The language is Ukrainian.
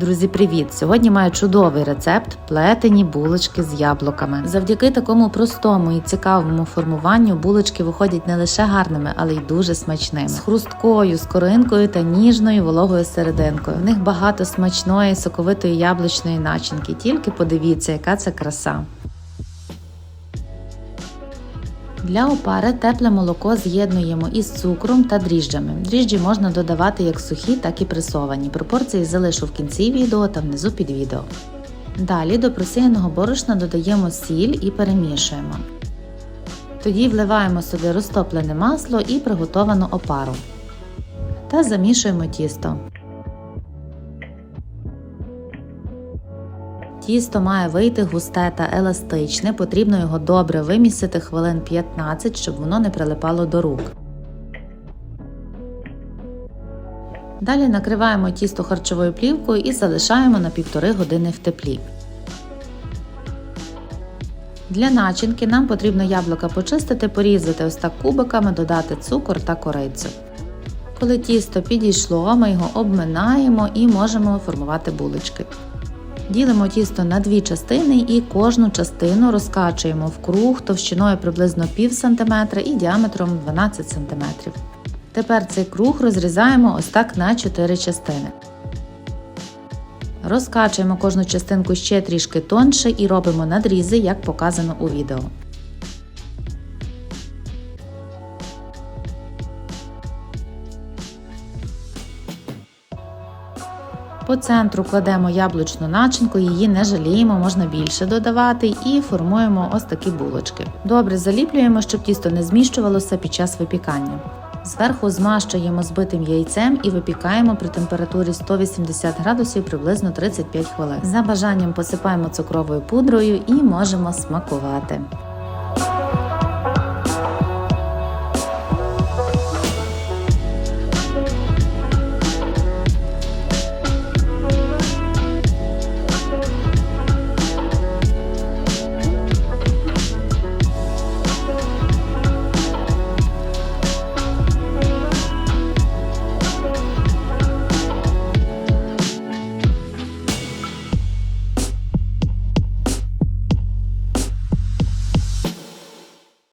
Друзі, привіт! Сьогодні маю чудовий рецепт плетені булочки з яблуками. Завдяки такому простому і цікавому формуванню булочки виходять не лише гарними, але й дуже смачними. З хрусткою, з коринкою та ніжною вологою серединкою. В них багато смачної, соковитої яблучної начинки. Тільки подивіться, яка це краса. Для опари тепле молоко з'єднуємо із цукром та дріжджами. Дріжджі можна додавати як сухі, так і пресовані. Пропорції залишу в кінці відео та внизу під відео. Далі до просіяного борошна додаємо сіль і перемішуємо. Тоді вливаємо сюди розтоплене масло і приготовану опару. Та замішуємо тісто. Тісто має вийти густе та еластичне, потрібно його добре вимісити хвилин 15, щоб воно не прилипало до рук. Далі накриваємо тісто харчовою плівкою і залишаємо на півтори години в теплі. Для начинки нам потрібно яблука почистити, порізати ось так кубиками, додати цукор та корицю. Коли тісто підійшло, ми його обминаємо і можемо формувати булочки. Ділимо тісто на дві частини і кожну частину розкачуємо в круг товщиною приблизно пів сантиметра і діаметром 12 см. Тепер цей круг розрізаємо ось так на 4 частини. Розкачуємо кожну частинку ще трішки тонше і робимо надрізи, як показано у відео. По центру кладемо яблучну начинку, її не жаліємо, можна більше додавати і формуємо ось такі булочки. Добре заліплюємо, щоб тісто не зміщувалося під час випікання. Зверху змащуємо збитим яйцем і випікаємо при температурі 180 градусів приблизно 35 хвилин. За бажанням посипаємо цукровою пудрою і можемо смакувати.